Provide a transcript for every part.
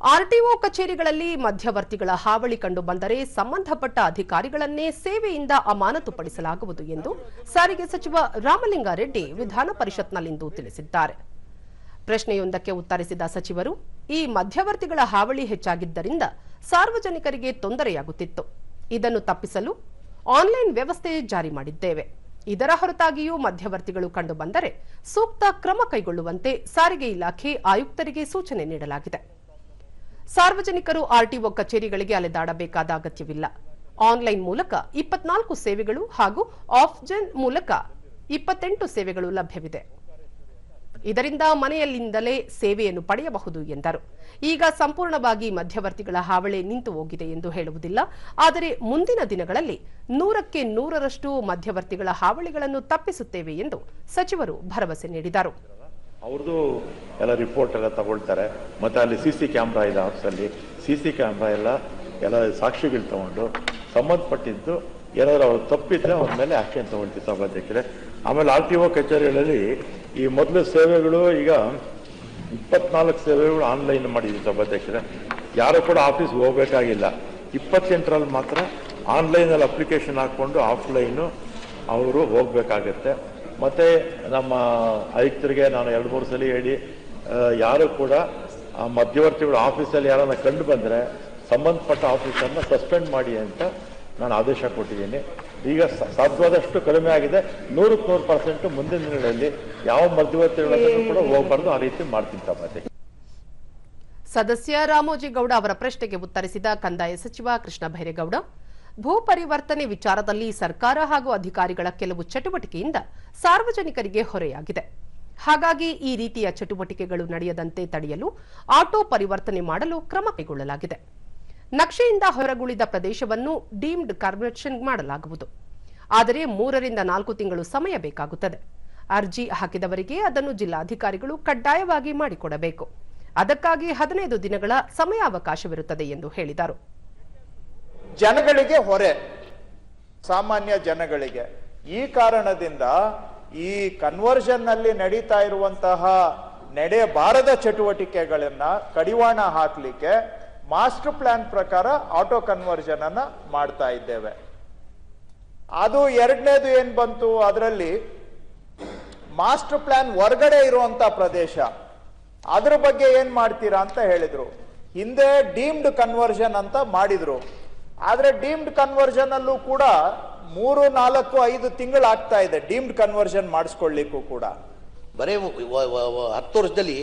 RTO ಕಚೇರಿಗಳಲ್ಲಿ ಮಧ್ಯವರ್ತಿಗಳ ಹಾವಳಿ ಕಂಡು ಬಂದರೆ ಸಂಬಂಧಪಟ್ಟ ಅಧಿಕಾರಿಗಳನ್ನೇ ಸೇವೆಯಿಂದ ಅಮಾನತುಪಡಿಸಲಾಗುವುದು ಎಂದು ಸಾರಿಗೆ ಸಚಿವ ರಾಮಲಿಂಗಾರೆಡ್ಡಿ ವಿಧಾನ ಪರಿಷತ್ನಲ್ಲಿಂದು ತಿಳಿಸಿದ್ದಾರೆ. ಪ್ರಶ್ನೆಯೊಂದಕ್ಕೆ ಉತ್ತರಿಸಿದ ಸಚಿವರು, ಈ ಮಧ್ಯವರ್ತಿಗಳ ಹಾವಳಿ ಹೆಚ್ಚಾಗಿದ್ದರಿಂದ ಸಾರ್ವಜನಿಕರಿಗೆ ತೊಂದರೆಯಾಗುತ್ತಿತ್ತು. ಇದನ್ನು ತಪ್ಪಿಸಲು ಆನ್ಲೈನ್ ವ್ಯವಸ್ಥೆ ಜಾರಿ ಮಾಡಿದ್ದೇವೆ. ಇದರ ಹೊರತಾಗಿಯೂ ಮಧ್ಯವರ್ತಿಗಳು ಕಂಡುಬಂದರೆ ಸೂಕ್ತ ಕ್ರಮ ಕೈಗೊಳ್ಳುವಂತೆ ಸಾರಿಗೆ ಇಲಾಖೆ ಆಯುಕ್ತರಿಗೆ ಸೂಚನೆ ನೀಡಲಾಗಿದೆ. ಸಾರ್ವಜನಿಕರು ಆರ್ಟಿಒ ಕಚೇರಿಗಳಿಗೆ ಅಲೆದಾಡಬೇಕಾದ ಅಗತ್ಯವಿಲ್ಲ. ಆನ್ಲೈನ್ ಮೂಲಕ ಇಪ್ಪತ್ನಾಲ್ಕು ಸೇವೆಗಳು ಹಾಗೂ ಆಫ್ಜನ್ ಮೂಲಕ ಇಪ್ಪತ್ತೆಂಟು ಸೇವೆಗಳು ಲಭ್ಯವಿದೆ. ಇದರಿಂದ ಮನೆಯಲ್ಲಿಂದಲೇ ಸೇವೆಯನ್ನು ಪಡೆಯಬಹುದು ಎಂದರು. ಈಗ ಸಂಪೂರ್ಣವಾಗಿ ಮಧ್ಯವರ್ತಿಗಳ ಹಾವಳಿ ನಿಂತು ಹೋಗಿದೆ ಎಂದು ಹೇಳುವುದಿಲ್ಲ. ಆದರೆ ಮುಂದಿನ ದಿನಗಳಲ್ಲಿ ನೂರಕ್ಕೆ ನೂರರಷ್ಟು ಮಧ್ಯವರ್ತಿಗಳ ಹಾವಳಿಗಳನ್ನು ತಪ್ಪಿಸುತ್ತೇವೆ ಎಂದು ಸಚಿವರು ಭರವಸೆ ನೀಡಿದರು. ಅವ್ರದ್ದು ಎಲ್ಲ ರಿಪೋರ್ಟ್ ಎಲ್ಲ ತಗೊಳ್ತಾರೆ. ಮತ್ತೆ ಅಲ್ಲಿ ಸಿ ಸಿ ಕ್ಯಾಮ್ರಾ ಇದೆ ಆಫೀಸಲ್ಲಿ ಸಿ ಸಿ ಕ್ಯಾಮ್ರಾ ಎಲ್ಲ ಎಲ್ಲ ಸಾಕ್ಷಿಗಳು ತಗೊಂಡು ಸಂಬಂಧಪಟ್ಟಿದ್ದು ಏನಾದ್ರು ಅವ್ರು ತಪ್ಪಿದ್ರೆ ಅವ್ರ ಮೇಲೆ ಆಕ್ಷನ್ ತಗೊಳ್ತೀವಿ ಸಭಾಧ್ಯಕ್ಷರೇ ಆಮೇಲೆ ಆರ್ ಟಿ ಒ ಕಚೇರಿಗಳಲ್ಲಿ ಈ ಮೊದಲು ಸೇವೆಗಳು ಈಗ ಇಪ್ಪತ್ನಾಲ್ಕು ಸೇವೆಗಳು ಆನ್ಲೈನ್ ಮಾಡಿದ್ವಿ ಸಭಾಧ್ಯಕ್ಷರೇ ಯಾರು ಕೂಡ ಆಫೀಸ್ಗೆ ಹೋಗ್ಬೇಕಾಗಿಲ್ಲ. ಇಪ್ಪತ್ತೆಂಟರಲ್ಲಿ ಮಾತ್ರ ಆನ್ಲೈನಲ್ಲಿ ಅಪ್ಲಿಕೇಶನ್ ಹಾಕ್ಕೊಂಡು ಆಫ್ಲೈನು ಅವರು ಹೋಗಬೇಕಾಗತ್ತೆ. ಮತ್ತೆ ನಮ್ಮ ಆಯುಕ್ತರಿಗೆ ನಾನು ಎರಡು ಮೂರು ಸಲ ಹೇಳಿ ಯಾರು ಕೂಡ ಮಧ್ಯವರ್ತಿಗಳು ಆಫೀಸಲ್ಲಿ ಯಾರನ್ನ ಕಂಡು ಬಂದರೆ ಸಂಬಂಧಪಟ್ಟ ಆಫೀಸರ್ನ ಸಸ್ಪೆಂಡ್ ಮಾಡಿ ಅಂತ ನಾನು ಆದೇಶ ಕೊಟ್ಟಿದ್ದೀನಿ. ಈಗ ಸಾಧ್ಯವಾದಷ್ಟು ಕಡಿಮೆ ಆಗಿದೆ. ನೂರಕ್ಕೆ ನೂರು ಪರ್ಸೆಂಟ್ ಮುಂದಿನ ದಿನಗಳಲ್ಲಿ ಯಾವ ಮಧ್ಯವರ್ತಿಗಳ ಕೂಡ ಹೋಗಬಾರ್ದು, ಆ ರೀತಿ ಮಾಡ್ತೀನಿ ಮತ್ತೆ ಸದಸ್ಯ ರಾಮೋಜಿಗೌಡ ಅವರ ಪ್ರಶ್ನೆಗೆ ಉತ್ತರಿಸಿದ ಕಂದಾಯ ಸಚಿವ ಕೃಷ್ಣ ಬೈರೇಗೌಡ ಭೂ ಪರಿವರ್ತನೆ ವಿಚಾರದಲ್ಲಿ ಸರ್ಕಾರ ಹಾಗೂ ಅಧಿಕಾರಿಗಳ ಕೆಲವು ಚಟುವಟಿಕೆಯಿಂದ ಸಾರ್ವಜನಿಕರಿಗೆ ಹೊರೆಯಾಗಿದೆ. ಹಾಗಾಗಿ ಈ ರೀತಿಯ ಚಟುವಟಿಕೆಗಳು ನಡೆಯದಂತೆ ತಡೆಯಲು ಆಟೋ ಪರಿವರ್ತನೆ ಮಾಡಲು ಕ್ರಮ ಕೈಗೊಳ್ಳಲಾಗಿದೆ. ನಕ್ಷೆಯಿಂದ ಹೊರಗುಳಿದ ಪ್ರದೇಶವನ್ನು ಡೀಮ್ಡ್ ಕನ್ವರ್ಷನ್ ಮಾಡಲಾಗುವುದು. ಆದರೆ ಮೂರರಿಂದ ನಾಲ್ಕು ತಿಂಗಳು ಸಮಯ ಬೇಕಾಗುತ್ತದೆ. ಅರ್ಜಿ ಹಾಕಿದವರಿಗೆ ಅದನ್ನು ಜಿಲ್ಲಾಧಿಕಾರಿಗಳು ಕಡ್ಡಾಯವಾಗಿ ಮಾಡಿಕೊಡಬೇಕು. ಅದಕ್ಕಾಗಿ ಹದಿನೈದು ದಿನಗಳ ಸಮಯಾವಕಾಶವಿರುತ್ತದೆ ಎಂದು ಹೇಳಿದರು. ಜನಗಳಿಗೆ ಹೊರೆ, ಸಾಮಾನ್ಯ ಜನಗಳಿಗೆ. ಈ ಕಾರಣದಿಂದ ಈ ಕನ್ವರ್ಷನ್ನಲ್ಲಿ ನಡೀತಾ ಇರುವಂತಹ ನಡೆಯಬಾರದ ಚಟುವಟಿಕೆಗಳನ್ನ ಕಡಿವಾಣ ಹಾಕ್ಲಿಕ್ಕೆ ಮಾಸ್ಟರ್ ಪ್ಲಾನ್ ಪ್ರಕಾರ ಆಟೋ ಕನ್ವರ್ಷನ್ ಅನ್ನ ಮಾಡ್ತಾ ಇದ್ದೇವೆ. ಅದು ಎರಡನೇದು ಏನ್ ಬಂತು? ಅದರಲ್ಲಿ ಮಾಸ್ಟರ್ ಪ್ಲಾನ್ ಹೊರಗಡೆ ಇರುವಂತ ಪ್ರದೇಶ, ಅದ್ರ ಬಗ್ಗೆ ಏನ್ ಮಾಡ್ತೀರಾ ಅಂತ ಹೇಳಿದ್ರು. ಹಿಂದೆ ಡೀಮ್ಡ್ ಕನ್ವರ್ಷನ್ ಅಂತ ಮಾಡಿದ್ರು. ಆದ್ರೆ ಡೀಮ್ಡ್ ಕನ್ವರ್ಷನ್ ಅಲ್ಲೂ ಕೂಡ ಮೂರು ನಾಲ್ಕು ಐದು ತಿಂಗಳು ಆಗ್ತಾ ಇದೆ ಡೀಮ್ಡ್ ಕನ್ವರ್ಷನ್ ಮಾಡಿಸ್ಕೊಳ್ಳಿಕ್ಕೂ ಕೂಡ. ಬರೀ ಹತ್ತು ವರ್ಷದಲ್ಲಿ?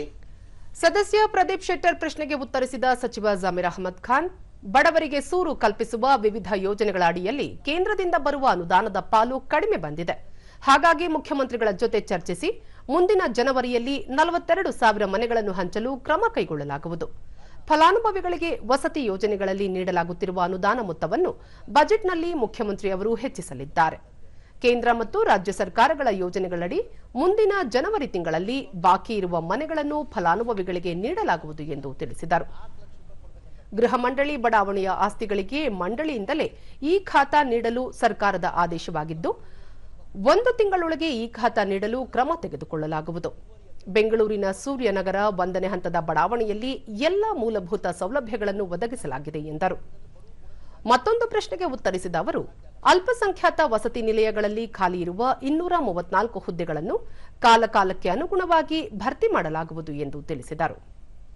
ಸದಸ್ಯ ಪ್ರದೀಪ್ ಶೆಟ್ಟರ್ ಪ್ರಶ್ನೆಗೆ ಉತ್ತರಿಸಿದ ಸಚಿವ ಜಮೀರ್ ಅಹಮದ್ ಖಾನ್ ಬಡವರಿಗೆ ಸೂರು ಕಲ್ಪಿಸುವ ವಿವಿಧ ಯೋಜನೆಗಳ ಅಡಿಯಲ್ಲಿ ಕೇಂದ್ರದಿಂದ ಬರುವ ಅನುದಾನದ ಪಾಲು ಕಡಿಮೆ ಬಂದಿದೆ. ಹಾಗಾಗಿ ಮುಖ್ಯಮಂತ್ರಿಗಳ ಜೊತೆ ಚರ್ಚಿಸಿ ಮುಂದಿನ ಜನವರಿಯಲ್ಲಿ ನಲವತ್ತೆರಡು ಸಾವಿರ ಮನೆಗಳನ್ನು ಹಂಚಲು ಕ್ರಮ ಕೈಗೊಳ್ಳಲಾಗುವುದು. ಫಲಾನುಭವಿಗಳಿಗೆ ವಸತಿ ಯೋಜನೆಗಳಲ್ಲಿ ನೀಡಲಾಗುತ್ತಿರುವ ಅನುದಾನ ಮೊತ್ತವನ್ನು ಬಜೆಟ್ನಲ್ಲಿ ಮುಖ್ಯಮಂತ್ರಿ ಅವರು ಹೆಚ್ಚಿಸಲಿದ್ದಾರೆ. ಕೇಂದ್ರ ಮತ್ತು ರಾಜ್ಯ ಸರ್ಕಾರಗಳ ಯೋಜನೆಗಳಡಿ ಮುಂದಿನ ಜನವರಿ ತಿಂಗಳಲ್ಲಿ ಬಾಕಿ ಇರುವ ಮನೆಗಳನ್ನು ಫಲಾನುಭವಿಗಳಿಗೆ ನೀಡಲಾಗುವುದು ಎಂದು ತಿಳಿಸಿದರು. ಗೃಹ ಮಂಡಳಿ ಬಡಾವಣೆಯ ಆಸ್ತಿಗಳಿಗೆ ಮಂಡಳಿಯಿಂದಲೇ ಈ ಖಾತಾ ನೀಡಲು ಸರ್ಕಾರದ ಆದೇಶವಾಗಿದ್ದು, ಒಂದು ತಿಂಗಳೊಳಗೆ ಈ ಖಾತಾ ನೀಡಲು ಕ್ರಮ ತೆಗೆದುಕೊಳ್ಳಲಾಗುವುದು. ಬೆಂಗಳೂರಿನ ಸೂರ್ಯನಗರ ಒಂದನೇ ಹಂತದ ಬಡಾವಣೆಯಲ್ಲಿ ಎಲ್ಲ ಮೂಲಭೂತ ಸೌಲಭ್ಯಗಳನ್ನು ಒದಗಿಸಲಾಗಿದೆ ಎಂದರು. ಮತ್ತೊಂದು ಪ್ರಶ್ನೆಗೆ ಉತ್ತರಿಸಿದ ಅವರು, ಅಲ್ಪಸಂಖ್ಯಾತ ವಸತಿ ನಿಲಯಗಳಲ್ಲಿ ಖಾಲಿ ಇರುವ ಇನ್ನೂರ ಮೂವತ್ನಾಲ್ಕು ಹುದ್ದೆಗಳನ್ನು ಕಾಲಕಾಲಕ್ಕೆ ಅನುಗುಣವಾಗಿ ಭರ್ತಿ ಮಾಡಲಾಗುವುದು ಎಂದು ತಿಳಿಸಿದರು.